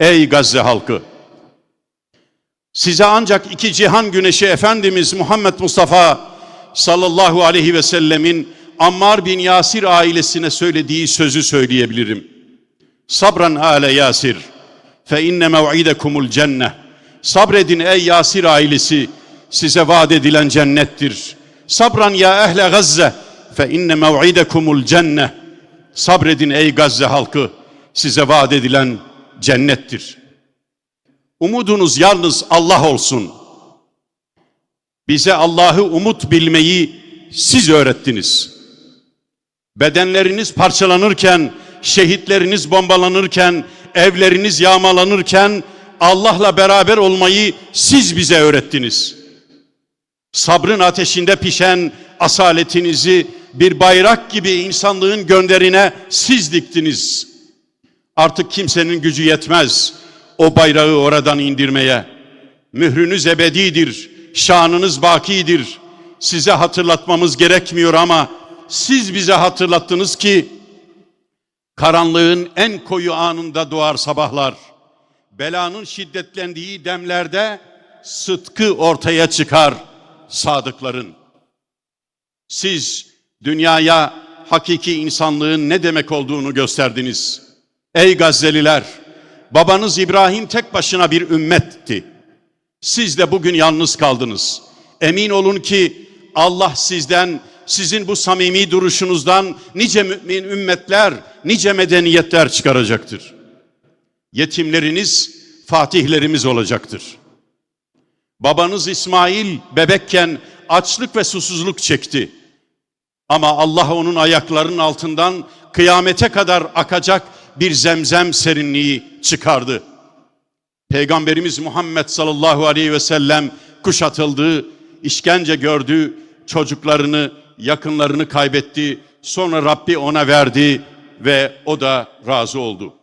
Ey Gazze halkı! Size ancak iki cihan güneşi Efendimiz Muhammed Mustafa sallallahu aleyhi ve sellemin Ammar bin Yasir ailesine söylediği sözü söyleyebilirim. Sabran ale Yasir fe inne mev'idekumul cenneh. Sabredin ey Yasir ailesi size vaat edilen cennettir. Sabran ya ehle Gazze fe inne mev'idekumul cenneh. Sabredin ey Gazze halkı size vaat edilen cennettir. Umudunuz yalnız Allah olsun. Bize Allah'ı umut bilmeyi siz öğrettiniz. Bedenleriniz parçalanırken, şehitleriniz bombalanırken, evleriniz yağmalanırken Allah'la beraber olmayı siz bize öğrettiniz. Sabrın ateşinde pişen asaletinizi bir bayrak gibi insanlığın gönderine siz diktiniz. Artık kimsenin gücü yetmez o bayrağı oradan indirmeye. Mührünüz ebedidir, şanınız bakidir. Size hatırlatmamız gerekmiyor ama siz bize hatırlattınız ki karanlığın en koyu anında doğar sabahlar. Belanın şiddetlendiği demlerde sıdkı ortaya çıkar sadıkların. Siz dünyaya hakiki insanlığın ne demek olduğunu gösterdiniz. Ey Gazze'liler, babanız İbrahim tek başına bir ümmetti. Siz de bugün yalnız kaldınız. Emin olun ki Allah sizden, sizin bu samimi duruşunuzdan nice mümin ümmetler, nice medeniyetler çıkaracaktır. Yetimleriniz fatihlerimiz olacaktır. Babanız İsmail bebekken açlık ve susuzluk çekti. Ama Allah onun ayaklarının altından kıyamete kadar akacak bir zemzem serinliği çıkardı. Peygamberimiz Muhammed sallallahu aleyhi ve sellem kuşatıldı, işkence gördü, çocuklarını, yakınlarını kaybetti. Sonra Rabbi ona verdi ve o da razı oldu.